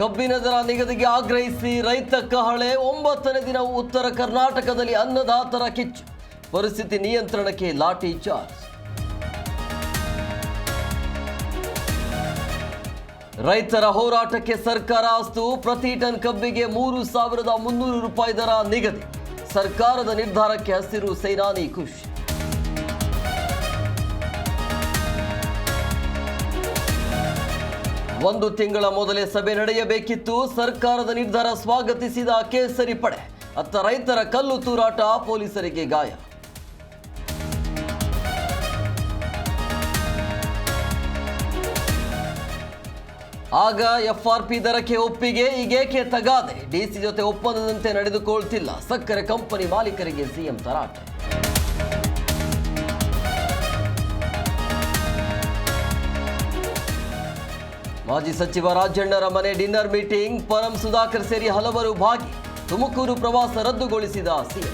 ಕಬ್ಬಿನ ದರ ನಿಗದಿಗೆ ಆಗ್ರಹಿಸಿ ರೈತ ಕಹಳೆ ಒಂಬತ್ತನೇ ದಿನ ಉತ್ತರ ಕರ್ನಾಟಕದಲ್ಲಿ ಅನ್ನದಾತರ ಕಿಚ್ಚು. ಪರಿಸ್ಥಿತಿ ನಿಯಂತ್ರಣಕ್ಕೆ ಲಾಠಿ ಚಾರ್ಜ್. ರೈತರ ಹೋರಾಟಕ್ಕೆ ಸರ್ಕಾರ ಅಸ್ತು ಪ್ರತಿ ಟನ್ ಕಬ್ಬಿಗೆ ಮೂರು ಸಾವಿರದ ಮುನ್ನೂರು ರೂಪಾಯಿ ದರ ನಿಗದಿ. ಸರ್ಕಾರದ ನಿರ್ಧಾರಕ್ಕೆ ಹಸಿರು ಸೇನಾನಿ ಖುಷಿ. ಒಂದು ತಿಂಗಳ ಮೊದಲೇ ಸಭೆ ನಡೆಯಬೇಕಿತ್ತು. ಸರ್ಕಾರದ ನಿರ್ಧಾರ ಸ್ವಾಗತಿಸಿದ ಕೇಸರಿ ಪಡೆ. ಅತ್ತ ರೈತರ ಕಲ್ಲು ತೂರಾಟ ಪೊಲೀಸರಿಗೆ ಗಾಯ. ಆಗ ಎಫ್ಆರ್ಪಿ ದರಕ್ಕೆ ಒಪ್ಪಿಗೆ, ಈಗೇಕೆ ತಗಾದೆ? ಡಿಸಿ ಜೊತೆ ಒಪ್ಪಂದದಂತೆ ನಡೆದುಕೊಳ್ತಿಲ್ಲ. ಸಕ್ಕರೆ ಕಂಪನಿ ಮಾಲೀಕರಿಗೆ ಸಿಎಂ ತರಾಟೆ. ಮಾಜಿ ಸಚಿವ ರಾಜಣ್ಣರ ಮನೆ ಡಿನ್ನರ್ ಮೀಟಿಂಗ್, ಪರಂ ಸುಧಾಕರ್ ಸೇರಿ ಹಲವರು ಭಾಗಿ ತುಮಕೂರು ಪ್ರವಾಸ ರದ್ದುಗೊಳಿಸಿದ ಸಿಎಂ.